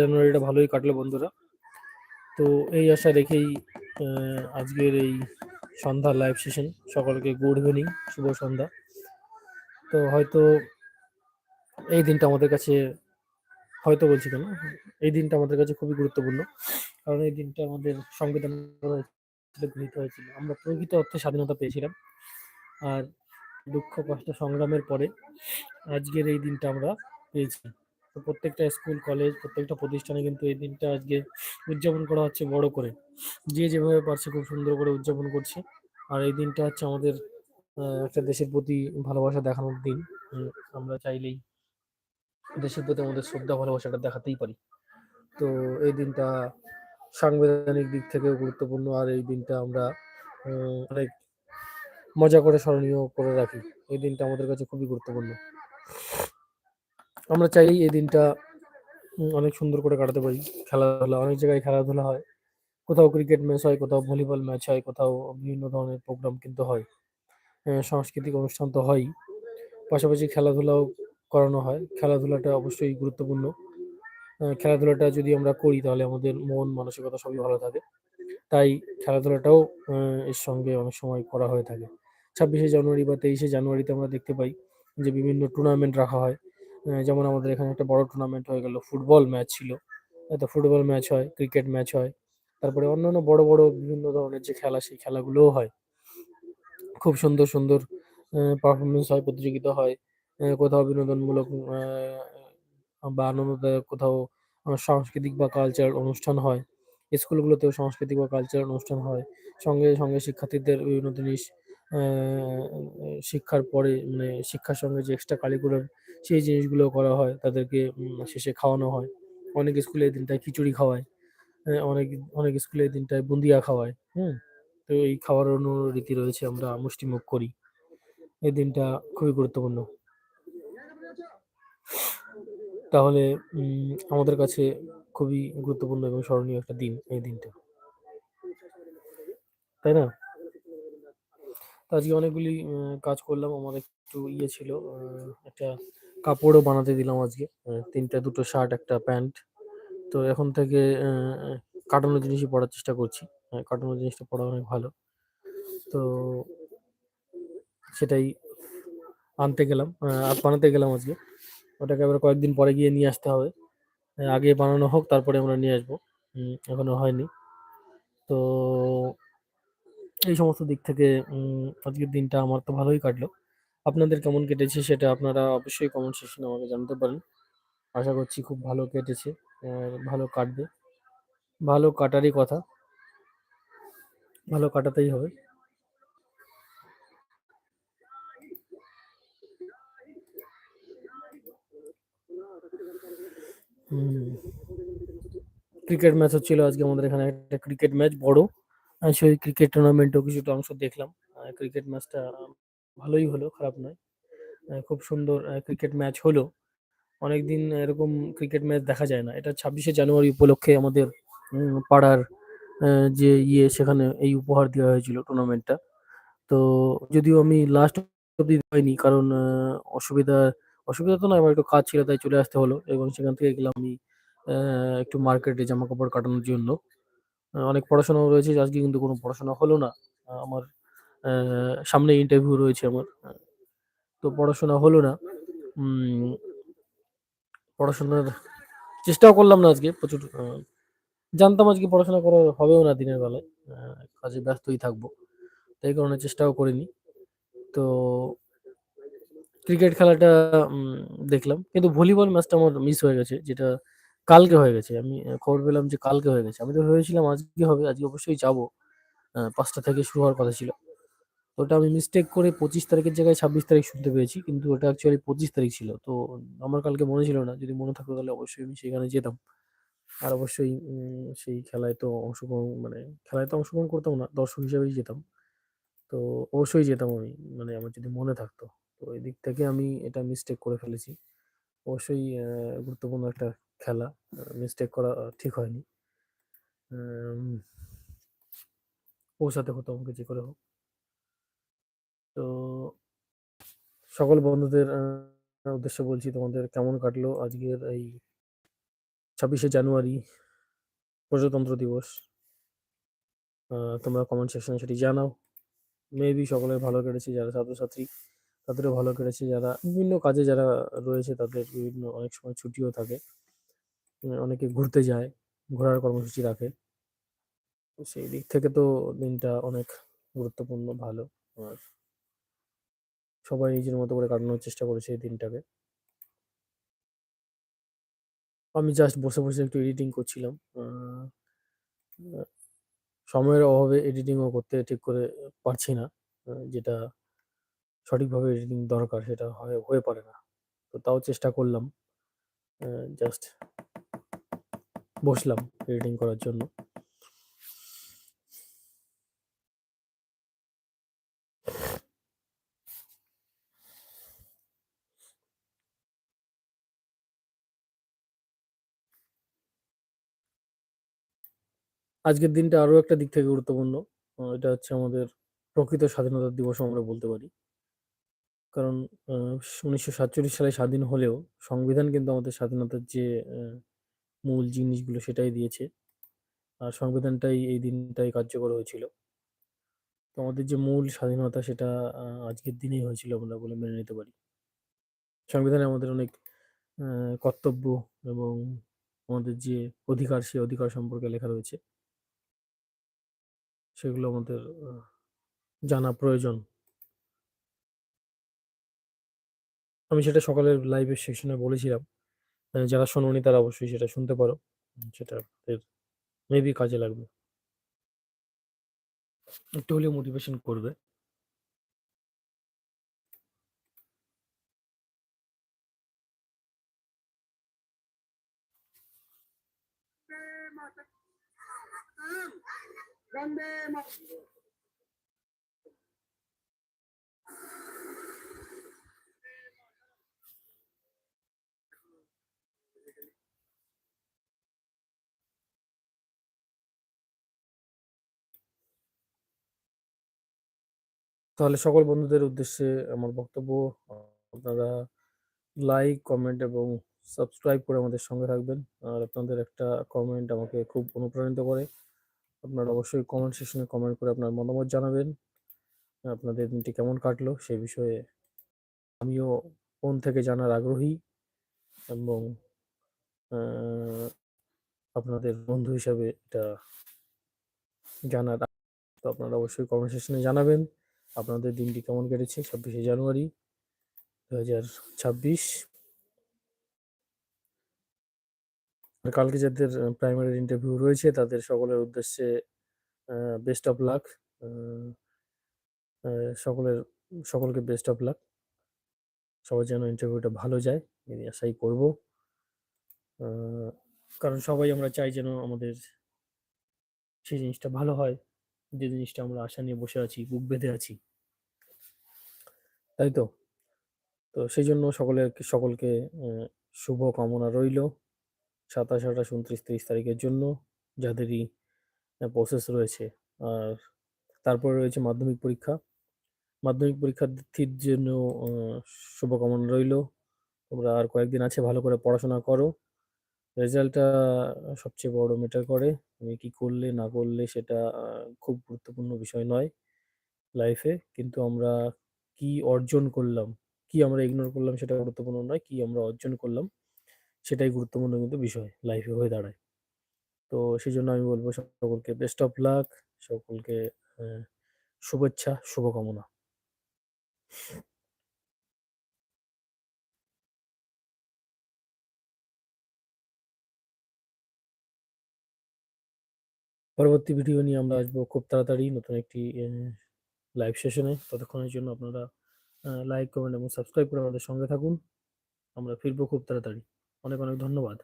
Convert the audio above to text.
জানুয়ারিটা ভালোই কাটলো বন্ধুরা। তো এই আশা রেখেই আজকের এই সন্ধ্যা লাইভ সেশন সকলকে গুড ইভিনিং শুভ সন্ধ্যা। তো হয়তো এই দিনটা আমাদের কাছে, হয়তো বলছি কেন? এই দিনটা আমাদের কাছে খুবই গুরুত্বপূর্ণ। কারণ এই দিনটা আমাদের সংবিধান গৃহীত হয়েছিল। আমরা প্রকৃত অর্থে স্বাধীনতা পেয়েছিলাম। আর দুঃখ, কষ্ট, সংগ্রামের পরে আজকের এই দিনটা আমরা পেয়েছি। তো প্রত্যেকটা স্কুল, কলেজ, প্রত্যেকটা প্রতিষ্ঠানে কিন্তু এই দিনটা আজকে উদযাপন করা হচ্ছে বড় করে। যে যেভাবে পারছে খুব সুন্দর করে উদযাপন করছে। আর এই দিনটা হচ্ছে আমাদের একটা দেশের প্রতি ভালোবাসা দেখানোর দিন। আমরা চাইলেই দেশের প্রতি আমাদের শ্রদ্ধা, ভালোবাসাটা দেখাতেই পারি। তো এই দিনটা সাংবিধানিক দিক থেকেও গুরুত্বপূর্ণ। আর এই দিনটা আমরা অনেক মজা করে স্মরণীয় করে রাখি। এই দিনটা আমাদের কাছে খুবই গুরুত্বপূর্ণ। আমরা চাই এই দিনটা অনেক সুন্দর করে কাটাতে পারি। খেলাধুলা, অনেক জায়গায় খেলাধুলা হয়। কোথাও ক্রিকেট ম্যাচ হয়, কোথাও ভলিবল ম্যাচ হয়, কোথাও বিভিন্ন ধরনের প্রোগ্রাম কিন্তু হয়। সাংস্কৃতিক অনুষ্ঠান তো হয়ই। পাশাপাশি খেলাধুলাও করানো হয়। খেলাধুলাটা অবশ্যই গুরুত্বপূর্ণ। খেলাধুলাটা যদি আমরা করি, তাহলে আমাদের মন, মানসিকতা সবই ভালো থাকে। তাই খেলাধুলাটাও এর সঙ্গে অনেক সময় করা হয়ে থাকে। ছাব্বিশে জানুয়ারি বা তেইশে জানুয়ারিতে আমরা দেখতে পাই যে বিভিন্ন টুর্নামেন্ট রাখা হয়। যেমন আমাদের এখানে একটা বড় টুর্নামেন্ট হয়ে গেল ফুটবল ম্যাচ ছিল। তো ফুটবল ম্যাচ হয় ক্রিকেট ম্যাচ হয়। তারপরে অন্যান্য বড় বড় বিভিন্ন ধরনের যে খেলা, সেই খেলাগুলোও হয়। খুব সুন্দর সুন্দর পারফরমেন্স হয়, প্রতিযোগিতা হয়। কোথাও বিনোদনমূলক বা আনন্দদায়ক কোথাও সাংস্কৃতিক বা কালচারাল অনুষ্ঠান হয়। স্কুলগুলোতেও সাংস্কৃতিক বা কালচারাল অনুষ্ঠান হয়। সঙ্গে সঙ্গে শিক্ষার্থীদের বিভিন্ন জিনিস শিক্ষার পরে মানে শিক্ষার সঙ্গে যে এক্সট্রা কারিকুলার সেই জিনিসগুলো করা হয়, তাদেরকে শেষে খাওয়ানো হয়। অনেক স্কুলে এই দিনটায় খিচুড়ি খাওয়ায় অনেক অনেক স্কুলে এই দিনটায় বুন্দিয়া খাওয়ায়, হুম। তো এই খাওয়ানোর রীতি রয়েছে, আমরা মুষ্টিমুখ করি। এই দিনটা খুবই গুরুত্বপূর্ণ। তাহলে আমাদের কাছে খুবই গুরুত্বপূর্ণ এবং স্মরণীয় একটা দিন এই দিনটা। তাই না? আজকে অনেকগুলি কাজ করলাম, আমার একটু ইয়ে ছিল একটা কাপড়ও বানাতে দিলাম আজকে। তিনটা, দুটো শার্ট একটা প্যান্ট তো এখন থেকে কাটানো জিনিসই পড়ার চেষ্টা করছি। কাটানো জিনিসটা পড়া অনেক ভালো। তো সেটাই আনতে গেলাম। আর বানাতে গেলাম আজকে। ওটাকে আবার কয়েকদিন পরে গিয়ে নিয়ে আসতে হবে। আগে বানানো হোক, তারপরে আমরা নিয়ে আসব। এখনও হয়নি। তো এই সমস্ত দিক থেকে আজকের দিনটা আমার তো ভালোই কাটলো। আপনাদের কেমন কেটেছে সেটা আপনারা অবশ্যই কমেন্ট সেকশনে আমাকে জানাতে পারেন। আশা করছি খুব ভালো কেটেছে ভালো কাটবে। ভালো কাটারই কথা। ভালো কাটাতেই হবে। ক্রিকেট ম্যাচ হচ্ছিল আজকে আমাদের এখানে একটা ক্রিকেট ম্যাচ বড়। সেই ক্রিকেট টুর্নামেন্টেও কিছুটা অংশ দেখলাম। ক্রিকেট ম্যাচটা ভালোই হলো, খারাপ নয়। খুব সুন্দর ক্রিকেট ম্যাচ হলো। অনেকদিন এরকম ক্রিকেট ম্যাচ দেখা যায় না। এটা ছাব্বিশে জানুয়ারি উপলক্ষে আমাদের পাড়ার যে ইয়ে সেখানে এই উপহার দেওয়া হয়েছিল টুর্নামেন্টটা তো যদিও আমি লাস্ট অব্দি পাইনি কারণ অসুবিধা অসুবিধা তো নয় আমার একটু কাজ ছিল, তাই চলে আসতে হলো। এবং সেখান থেকে গেলাম আমি একটু মার্কেটে জামা কাপড় কাটানোর জন্য। অনেক পড়াশোনাও রয়েছে, আজকে কিন্তু কোনো পড়াশোনা হলো না। আমার সামনে ইন্টারভিউ রয়েছে আমার। তো পড়াশোনা হলো না। পড়াশোনার চেষ্টাও করলাম না আজকে, প্রচুর জানতাম আজকে পড়াশোনা করা হবেও না দিনের বেলায়। কাজে ব্যস্তই থাকব, তাই কারণে চেষ্টাও করিনি। তো ক্রিকেট খেলাটা দেখলাম। কিন্তু ভলিবল ম্যাচটা আমার মিস হয়ে গেছে, যেটা কালকে হয়ে গেছে। আমি খবর পেলাম যে কালকে হয়ে গেছে। আমি তো ভেবেছিলাম আজকে হবে, আজকে অবশ্যই যাব। পাঁচটা থেকে শুরু হওয়ার কথা ছিল। তো ওটা আমি মিস্টেক করে পঁচিশ তারিখের জায়গায় ছাব্বিশ তারিখ শুনতে পেয়েছি, কিন্তু ওটা অ্যাকচুয়ালি পঁচিশ তারিখ ছিল। তো আমার কালকে মনে ছিল না, যদি মনে থাকতো তাহলে অবশ্যই আমি সেখানে যেতাম। আর অবশ্যই সেই খেলায় তো অংশগ্রহণ মানে খেলায় তো অংশগ্রহণ করতাম না, দর্শক হিসাবেই যেতাম। তো অবশ্যই যেতাম আমি মানে আমার যদি মনে থাকতো। তো এই দিক থেকে আমি এটা মিস্টেক করে ফেলেছি। অবশ্যই গুরুত্বপূর্ণ একটা খেলা মিস্টেক করা ঠিক হয়নি। পৌঁছাতে হতো, আমাকে যে করে হোক তো সকল বন্ধুদের উদ্দেশ্যে বলছি তোমাদের কেমন কাটলো আজকের এই ছাব্বিশে জানুয়ারি প্রজাতন্ত্র দিবস? তোমরা কমেন্ট সেকশনে সেটি জানাও। মেবি সকলের ভালো কেটেছে যারা ছাত্রছাত্রী, তাদেরও ভালো কেটেছে যারা বিভিন্ন কাজে যারা রয়েছে তাদের বিভিন্ন অনেক সময় ছুটিও থাকে। অনেকে ঘুরতে যায়, ঘোরার কর্মসূচি রাখে। সেই দিক থেকে তো দিনটা অনেক গুরুত্বপূর্ণ, ভালো। আর সবাই নিজের মতো করে কাটানোর চেষ্টা করেছে এই দিনটাকে। আমি জাস্ট বসে বসে একটু এডিটিং করছিলাম। সময়ের অভাবে এডিটিংও করতে ঠিক করে পারছি না। যেটা সঠিকভাবে এডিটিং দরকার সেটা হয়ে হয়ে পারে না। তো তাও চেষ্টা করলাম। জাস্ট বসলাম এডিটিং করার জন্য। আজকের দিনটা আরও একটা দিক থেকে গুরুত্বপূর্ণ। এটা হচ্ছে আমাদের প্রকৃত স্বাধীনতা দিবস আমরা বলতে পারি। কারণ উনিশশো সাতচল্লিশ সালে স্বাধীন হলেও সংবিধান কিন্তু আমাদের স্বাধীনতার যে মূল জিনিসগুলো সেটাই দিয়েছে। আর সংবিধানটাই এই দিনটাই কার্যকর হয়েছিল। তো আমাদের যে মূল স্বাধীনতা সেটা আজকের দিনেই হয়েছিল আমরা বলে মেনে নিতে পারি। সংবিধানে আমাদের অনেক কর্তব্য এবং আমাদের যে অধিকার, সেই অধিকার সম্পর্কে লেখা রয়েছে। সেগুলো আমাদের জানা প্রয়োজন। আমি সেটা সকালের লাইভের সেকশনে বলেছিলাম। যারা শোনোনি তারা অবশ্যই সেটা শুনতে পারো। সেটা মেবি কাজে লাগবে। একটু হলেও মোটিভেশন করবে। তাহলে সকল বন্ধুদের উদ্দেশ্যে আমার বক্তব্য, আপনারা লাইক কমেন্ট এবং সাবস্ক্রাইব করে আমাদের সঙ্গে থাকবেন। আর আপনাদের একটা কমেন্ট আমাকে খুব অনুপ্রাণিত করে। আপনারা অবশ্যই কমেন্ট সেকশনে কমেন্ট করে আপনার মতামত জানাবেন। আপনাদের দিনটি কেমন কাটলো সে বিষয়ে আমিও ফোন থেকে জানার আগ্রহী এবং আপনাদের বন্ধু হিসাবে এটা জানার তো আপনারা অবশ্যই কমেন্ট সেকশনে জানাবেন আপনাদের দিনটি কেমন কেটেছে। ছাব্বিশে জানুয়ারি দু হাজার ছাব্বিশ আর কালকে যাদের প্রাইমারি ইন্টারভিউ রয়েছে, তাদের সকলের উদ্দেশ্যে বেস্ট অফ লাক সকলের, সকলকে বেস্ট অফ লাক সবার যেন ইন্টারভিউটা ভালো যায়, এই আশাই করব। কারণ সবাই আমরা চাই যেন আমাদের সেই জিনিসটা ভালো হয়, যে জিনিসটা আমরা আশা নিয়ে বসে আছি, বুক বেঁধে আছি। তাই তো? তো সেই জন্য সকলের, সকলকে শুভ কামনা রইল। সাতাশ, আঠাশ, উনত্রিশ, তিরিশ তারিখের জন্য যাদেরই প্রসেস রয়েছে। আর তারপরে রয়েছে মাধ্যমিক পরীক্ষা। মাধ্যমিক পরীক্ষার্থীর জন্য শুভকামনা রইল। তোমরা আর কয়েকদিন আছে, ভালো করে পড়াশোনা করো। রেজাল্টটা সবচেয়ে বড় ম্যাটার করে, তুমি কি করলে, না করলে সেটা খুব গুরুত্বপূর্ণ বিষয় নয় লাইফে কিন্তু আমরা কি অর্জন করলাম, কি আমরা ইগনোর করলাম সেটা গুরুত্বপূর্ণ নয়, কি আমরা অর্জন করলাম সেটাই গুরুত্বপূর্ণ কিন্তু বিষয় লাইফে হয়ে দাঁড়ায়। তো সেই জন্য আমি বলব সকলকে বেস্ট অফ লাক সকলকে শুভেচ্ছা, শুভকামনা। পরবর্তী ভিডিও নিয়ে আমরা আসব খুব তাড়াতাড়ি নতুন একটি লাইভ সেশনে ততক্ষণের জন্য আপনারা লাইক কমেন্ট এবং সাবস্ক্রাইব করে আমাদের সঙ্গে থাকুন। আমরা ফিরবো খুব তাড়াতাড়ি। অনেক অনেক ধন্যবাদ।